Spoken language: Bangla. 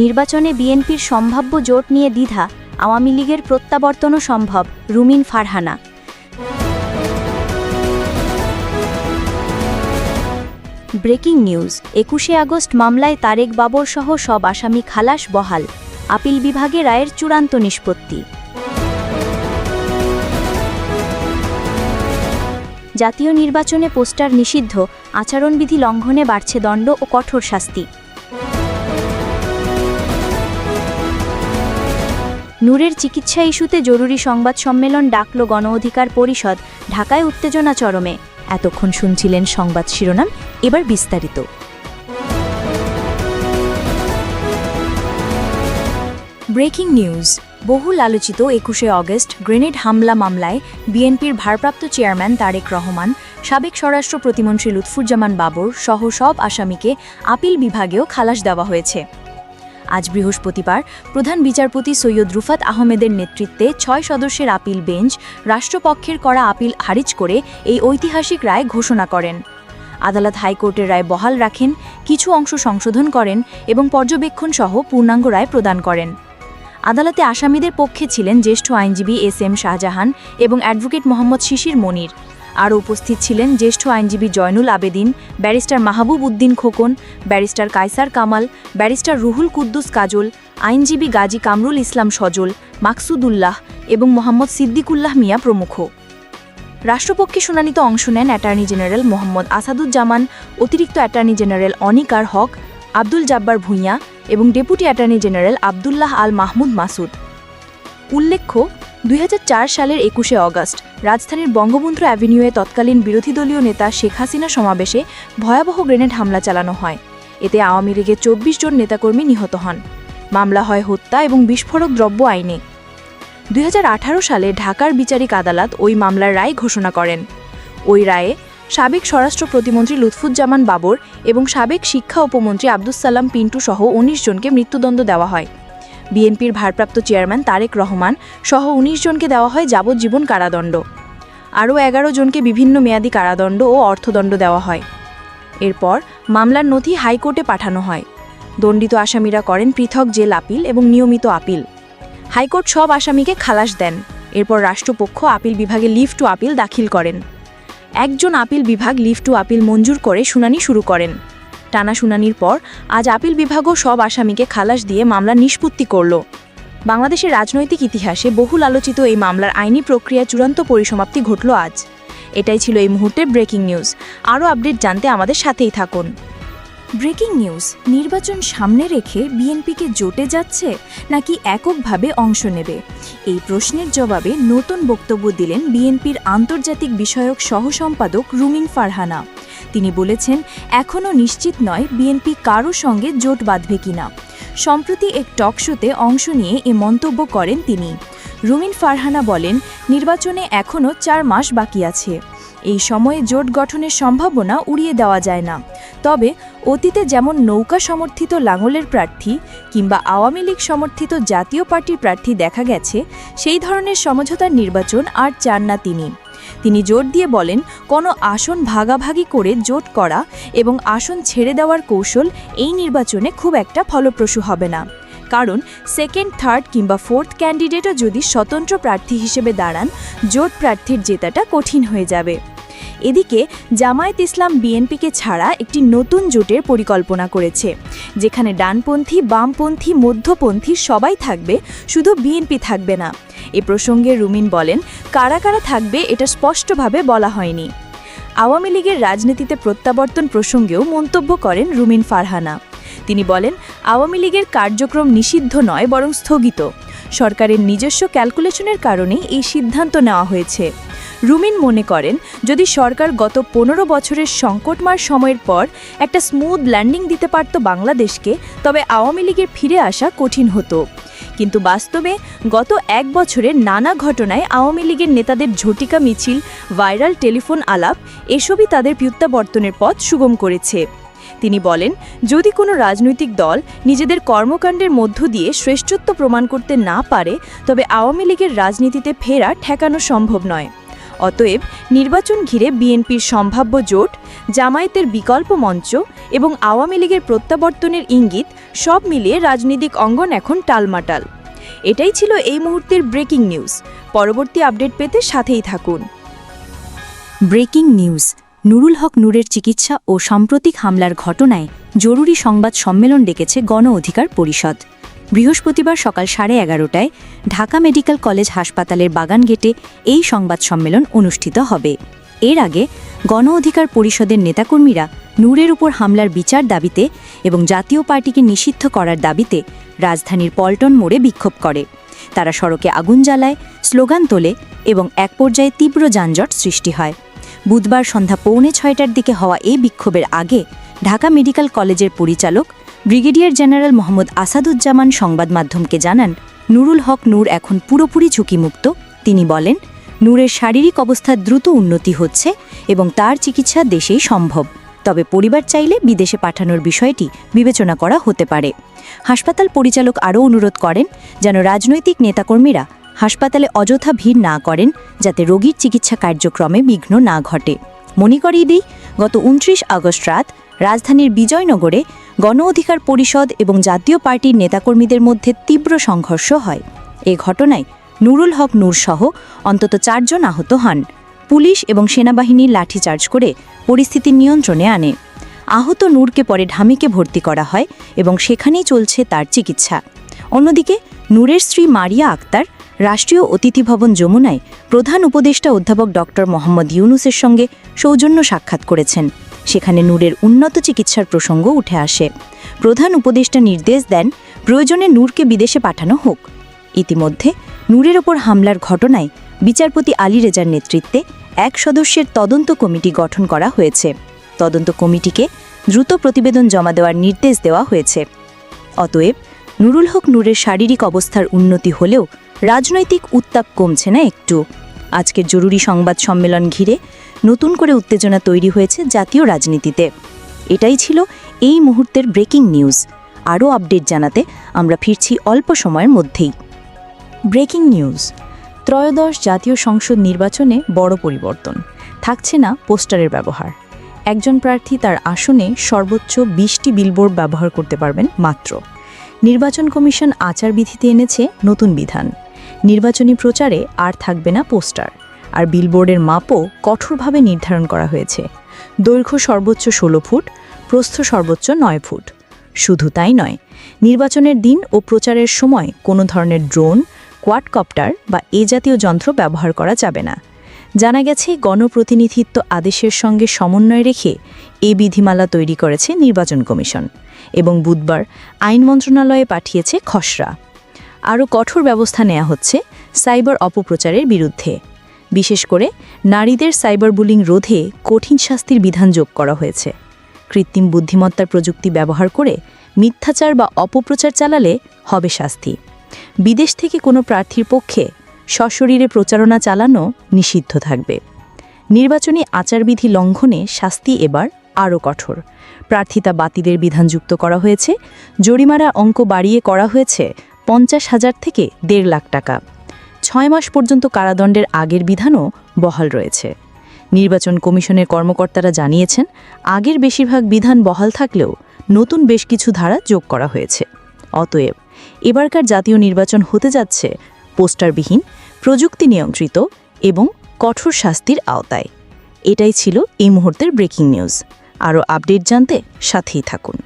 নির্বাচনে বিএনপির সম্ভাব্য জোট নিয়ে দ্বিধা, আওয়ামী লীগের প্রত্যাবর্তনও সম্ভব, রুমিন ফারহানা। ব্রেকিং নিউজ, একুশে আগস্ট মামলায় তারেক বাবর সহ সব আসামি খালাস বহাল, আপিল বিভাগে রায়ের চূড়ান্ত নিষ্পত্তি। জাতীয় নির্বাচনে পোস্টার নিষিদ্ধ, আচরণবিধি লঙ্ঘনে বাড়ছে দণ্ড ও কঠোর শাস্তি। নূরের চিকিৎসা ইস্যুতে জরুরি সংবাদ সম্মেলন ডাকল গণ অধিকার পরিষদ, ঢাকায় উত্তেজনা চরমে। এতক্ষণ শুনছিলেন সংবাদ শিরোনাম, এবার বিস্তারিত। ব্রেকিং নিউজ, বহুল আলোচিত একুশে অগস্ট গ্রেনেড হামলা মামলায় বিএনপির ভারপ্রাপ্ত চেয়ারম্যান তারেক রহমান, সাবেক স্বরাষ্ট্র প্রতিমন্ত্রী লুৎফুজ্জামান বাবর সহ সব আসামিকে আপিল বিভাগেও খালাস দেওয়া হয়েছে। আজ বৃহস্পতিবার প্রধান বিচারপতি সৈয়দ রুফাত আহমেদের নেতৃত্বে ছয় সদস্যের আপিল বেঞ্চ রাষ্ট্রপক্ষের করা আপিল খারিজ করে এই ঐতিহাসিক রায় ঘোষণা করেন। আদালত হাইকোর্টের রায় বহাল রাখেন, কিছু অংশ সংশোধন করেন এবং পর্যবেক্ষণ সহ পূর্ণাঙ্গ রায় প্রদান করেন। আদালতে আসামিদের পক্ষে ছিলেন জ্যেষ্ঠ আইনজীবী এস এম শাহজাহান এবং অ্যাডভোকেট মোহাম্মদ শিশির মনির। আরও উপস্থিত ছিলেন জ্যেষ্ঠ আইনজীবী Joynul Abedin, barrister Mahbub Uddin Khokon, barrister Kaiser Kamal, barrister Ruhul Kuddus Kajol, আইনজীবী গাজী কামরুল ইসলাম সজল, মাকসুদুল্লাহ এবং মোহাম্মদ সিদ্দিকুল্লাহ মিয়া প্রমুখ। রাষ্ট্রপক্ষে শুনানিতে অংশ নেন অ্যাটর্নি জেনারেল মোহাম্মদ আসাদুজ্জামান, অতিরিক্ত অ্যাটর্নি জেনারেল অনিকার হক, আব্দুল জাব্বার ভূঁইয়া এবং deputy attorney general Abdullah Al Mahmud Masud. উল্লেখ্য দুই হাজার চার সালের একুশে অগস্ট, রাজধানীর বঙ্গবন্ধু অ্যাভিনিউয়ে তৎকালীন বিরোধী দলীয় নেতা শেখ হাসিনা সমাবেশে ভয়াবহ গ্রেনেড হামলা চালানো হয়। এতে আওয়ামী লীগের চব্বিশ জন নেতাকর্মী নিহত হন। মামলা হয় হত্যা এবং বিস্ফোরক দ্রব্য আইনে। দুই হাজার আঠারো সালে ঢাকার বিচারিক আদালত ওই মামলার রায় ঘোষণা করেন। ওই রায়ে সাবেক স্বরাষ্ট্র প্রতিমন্ত্রী লুৎফুজ্জামান বাবর এবং সাবেক শিক্ষা উপমন্ত্রী আব্দুস সালাম পিন্টু সহ উনিশ জনকে মৃত্যুদণ্ড দেওয়া হয়। বিএনপির ভারপ্রাপ্ত চেয়ারম্যান তারেক রহমান সহ উনিশ জনকে দেওয়া হয় যাবজ্জীবন কারাদণ্ড। আরও এগারো জনকে বিভিন্ন মেয়াদি কারাদণ্ড ও অর্থদণ্ড দেওয়া হয়। এরপর মামলার নথি হাইকোর্টে পাঠানো হয়। দণ্ডিত আসামিরা করেন পৃথক জেল আপিল এবং নিয়মিত আপিল। হাইকোর্ট সব আসামিকে খালাস দেন। এরপর রাষ্ট্রপক্ষ আপিল বিভাগে লিভ টু আপিল দাখিল করেন। একজন আপিল বিভাগ লিভ টু আপিল মঞ্জুর করে শুনানি শুরু করেন। টানা শুনানির পর আজ আপিল বিভাগও সব আসামিকে খালাস দিয়ে মামলা নিষ্পত্তি করল। বাংলাদেশের রাজনৈতিক ইতিহাসে বহুল আলোচিত এই মামলার আইনি প্রক্রিয়া চূড়ান্ত পরিসমাপ্তি ঘটল আজ। এটাই ছিল এই মুহূর্তের ব্রেকিং নিউজ। আরও আপডেট জানতে আমাদের সাথেই থাকুন। ব্রেকিং নিউজ, নির্বাচন সামনে রেখে বিএনপিকে জোটে যাচ্ছে নাকি এককভাবে অংশ নেবে? এই প্রশ্নের জবাবে নতুন বক্তব্য দিলেন বিএনপির আন্তর্জাতিক বিষয়ক সহসম্পাদক রুমিন ফারহানা। তিনি বলেছেন এখনও নিশ্চিত নয় বিএনপি কারও সঙ্গে জোট বাঁধবে কিনা। সম্প্রতি এক টক শোতে অংশ নিয়ে এ মন্তব্য করেন তিনি। রুমিন ফারহানা বলেন, নির্বাচনে এখনও চার মাস বাকি আছে। এই সময়ে জোট গঠনের সম্ভাবনা উড়িয়ে দেওয়া যায় না। তবে অতীতে যেমন নৌকা সমর্থিত লাঙলের প্রার্থী কিংবা আওয়ামী লীগ সমর্থিত জাতীয় পার্টির প্রার্থী দেখা গেছে, সেই ধরনের সমঝোতার নির্বাচন আর চান না তিনি। তিনি জোর দিয়ে বলেন, কোনো আসন ভাগাভাগি করে জোট করা এবং আসন ছেড়ে দেওয়ার কৌশল এই নির্বাচনে খুব একটা ফলপ্রসূ হবে না। কারণ সেকেন্ড থার্ড কিংবা ফোর্থ ক্যান্ডিডেটও যদি স্বতন্ত্র প্রার্থী হিসেবে দাঁড়ান, জোট প্রার্থীর জেতাটা কঠিন হয়ে যাবে। এদিকে জামায়াত ইসলাম বিএনপিকে ছাড়া একটি নতুন জোটের পরিকল্পনা করেছে, যেখানে ডানপন্থী, বামপন্থী, মধ্যপন্থী সবাই থাকবে, শুধু বিএনপি থাকবে না। এ প্রসঙ্গে রুমিন বলেন, কারা কারা থাকবে এটা স্পষ্টভাবে বলা হয়নি। আওয়ামী লীগের রাজনীতিতে প্রত্যাবর্তন প্রসঙ্গেও মন্তব্য করেন রুমিন ফারহানা। তিনি বলেন, আওয়ামী লীগের কার্যক্রম নিষিদ্ধ নয়, বরং স্থগিত। সরকারের নিজস্ব ক্যালকুলেশনের কারণেই এই সিদ্ধান্ত নেওয়া হয়েছে। রুমিন মনে করেন, যদি সরকার গত পনেরো বছরের সংকটমার সময়ের পর একটা স্মুথ ল্যান্ডিং দিতে পারত বাংলাদেশকে, তবে আওয়ামী লীগের ফিরে আসা কঠিন হতো। কিন্তু বাস্তবে গত এক বছরের নানা ঘটনায় আওয়ামী লীগের নেতাদের ঝটিকা মিছিল, ভাইরাল টেলিফোন আলাপ, এসবই তাদের প্রত্যাবর্তনের পথ সুগম করেছে। তিনি বলেন, যদি কোনো রাজনৈতিক দল নিজেদের কর্মকাণ্ডের মধ্য দিয়ে শ্রেষ্ঠত্ব প্রমাণ করতে না পারে, তবে আওয়ামী লীগের রাজনীতিতে ফেরা ঠেকানো সম্ভব নয়। অতএব নির্বাচন ঘিরে বিএনপির সম্ভাব্য জোট, জামায়াতের বিকল্প মঞ্চ এবং আওয়ামী লীগের প্রত্যাবর্তনের ইঙ্গিত সব মিলিয়ে রাজনৈতিক অঙ্গন এখন টালমাটাল। এটাই ছিল এই মুহূর্তের ব্রেকিং নিউজ। পরবর্তী আপডেট পেতে সাথেই থাকুন। ব্রেকিং নিউজ, নুরুল হক নূরের চিকিৎসা ও সাম্প্রতিক হামলার ঘটনায় জরুরি সংবাদ সম্মেলন ডেকেছে গণ অধিকার পরিষদ। বৃহস্পতিবার সকাল সাড়ে এগারোটায় ঢাকা মেডিকেল কলেজ হাসপাতালের বাগান গেটে এই সংবাদ সম্মেলন অনুষ্ঠিত হবে। এর আগে গণ অধিকার পরিষদের নেতাকর্মীরা নূরের উপর হামলার বিচার দাবিতে এবং জাতীয় পার্টিকে নিষিদ্ধ করার দাবিতে রাজধানীর পল্টন মোড়ে বিক্ষোভ করে। তারা সড়কে আগুন জ্বালায়, স্লোগান তোলে এবং এক পর্যায়ে তীব্র যানজট সৃষ্টি হয়। বুধবার সন্ধ্যা পৌনে ছয়টার দিকে হওয়া এই বিক্ষোভের আগে ঢাকা মেডিকেল কলেজের পরিচালক ব্রিগেডিয়ার জেনারেল মোহাম্মদ আসাদুজ্জামান সংবাদ মাধ্যমকে জানান, নুরুল হক নূর এখন পুরোপুরি ঝুঁকিমুক্ত। তিনি বলেন, নূরের শারীরিক অবস্থার দ্রুত উন্নতি হচ্ছে এবং তার চিকিৎসা দেশেই সম্ভব। তবে পরিবার চাইলে বিদেশে পাঠানোর বিষয়টি বিবেচনা করা হতে পারে। হাসপাতাল পরিচালক আরও অনুরোধ করেন যেন রাজনৈতিক নেতাকর্মীরা হাসপাতালে অযথা ভিড় না করেন যাতে রোগীর চিকিৎসা কার্যক্রমে বিঘ্ন না ঘটে। মনে করিয়ে দিই, গত উনত্রিশ আগস্ট রাত রাজধানীর বিজয়নগরে গণ অধিকার পরিষদ এবং জাতীয় পার্টির নেতাকর্মীদের মধ্যে তীব্র সংঘর্ষ হয়। এ ঘটনায় নুরুল হক নূরসহ অন্তত চারজন আহত হন। পুলিশ এবং সেনাবাহিনীর লাঠিচার্জ করে পরিস্থিতি নিয়ন্ত্রণে আনে। আহত নূরকে পরে ঢামিকে ভর্তি করা হয় এবং সেখানেই চলছে তার চিকিৎসা। অন্যদিকে নূরের স্ত্রী মারিয়া আক্তার রাষ্ট্রীয় অতিথি ভবন যমুনায় প্রধান উপদেষ্টা অধ্যাপক ডক্টর মোহাম্মদ ইউনুসের সঙ্গে সৌজন্য সাক্ষাৎ করেছেন। সেখানে নূরের উন্নত চিকিৎসার প্রসঙ্গ উঠে আসে। প্রধান উপদেষ্টা নির্দেশ দেন, প্রয়োজনে নূরকে বিদেশে পাঠানো হোক। ইতিমধ্যে নূরের ওপর হামলার ঘটনায় বিচারপতি আলী রেজার নেতৃত্বে এক সদস্যের তদন্ত কমিটি গঠন করা হয়েছে। তদন্ত কমিটিকে দ্রুত প্রতিবেদন জমা দেওয়ার নির্দেশ দেওয়া হয়েছে। অতএব নুরুল হক নূরের শারীরিক অবস্থার উন্নতি হলেও রাজনৈতিক উত্তাপ কমছে না একটু। আজকের জরুরি সংবাদ সম্মেলন ঘিরে নতুন করে উত্তেজনা তৈরি হয়েছে জাতীয় রাজনীতিতে। এটাই ছিল এই মুহূর্তের ব্রেকিং নিউজ। আরও আপডেট জানাতে আমরা ফিরছি অল্প সময়ের মধ্যেই। Breaking news. ত্রয়োদশ জাতীয় সংসদ নির্বাচনে বড় পরিবর্তন। থাকছে না পোস্টারের ব্যবহার। একজন প্রার্থী তার আসনে সর্বোচ্চ বিশটি বিলবোর্ড ব্যবহার করতে পারবেন মাত্র। নির্বাচন কমিশন আচারবিধিতে এনেছে নতুন বিধান। নির্বাচনী প্রচারে আর থাকবে না পোস্টার। আর বিলবোর্ডের মাপও কঠোরভাবে নির্ধারণ করা হয়েছে। দৈর্ঘ্য সর্বোচ্চ ষোলো ফুট, প্রস্থ সর্বোচ্চ নয় ফুট। শুধু তাই নয়, নির্বাচনের দিন ও প্রচারের সময় কোনো ধরনের ড্রোন, কোয়াডকপ্টার বা এ জাতীয় যন্ত্র ব্যবহার করা যাবে না। জানা গেছে, গণপ্রতিনিধিত্ব আদেশের সঙ্গে সমন্বয় রেখে এ বিধিমালা তৈরি করেছে নির্বাচন কমিশন এবং বুধবার আইন মন্ত্রণালয়ে পাঠিয়েছে খসড়া। আরও কঠোর ব্যবস্থা নেওয়া হচ্ছে সাইবার অপপ্রচারের বিরুদ্ধে। বিশেষ করে নারীদের সাইবার বুলিং রোধে কঠিন শাস্তির বিধান যোগ করা হয়েছে। কৃত্রিম বুদ্ধিমত্তার প্রযুক্তি ব্যবহার করে মিথ্যাচার বা অপপ্রচার চালালে হবে শাস্তি। বিদেশ থেকে কোনো প্রার্থীর পক্ষে সশরীরে প্রচারণা চালানো নিষিদ্ধ থাকবে। নির্বাচনী আচারবিধি লঙ্ঘনে শাস্তি এবার আরও কঠোর। প্রার্থিতা বাতিদের বিধান যুক্ত করা হয়েছে। জরিমারা অঙ্ক বাড়িয়ে করা হয়েছে পঞ্চাশ হাজার থেকে দেড় লাখ টাকা। ছয় মাস পর্যন্ত কারাদণ্ডের আগের বিধানও বহাল রয়েছে। নির্বাচন কমিশনের কর্মকর্তারা জানিয়েছেন, আগের বেশিরভাগ বিধান বহাল থাকলেও নতুন বেশ কিছু ধারা যোগ করা হয়েছে। অতএব, এবারকার জাতীয় নির্বাচন হতে যাচ্ছে পোস্টারবিহীন, প্রযুক্তি নিয়ন্ত্রিত এবং কঠোর শাস্তির আওতায়। এটাই ছিল এই মুহূর্তের ব্রেকিং নিউজ। আরও আপডেট জানতে সাথেই থাকুন।